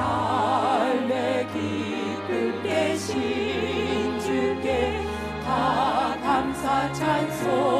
삶의 기쁨 대신 주께 다 감사 찬송.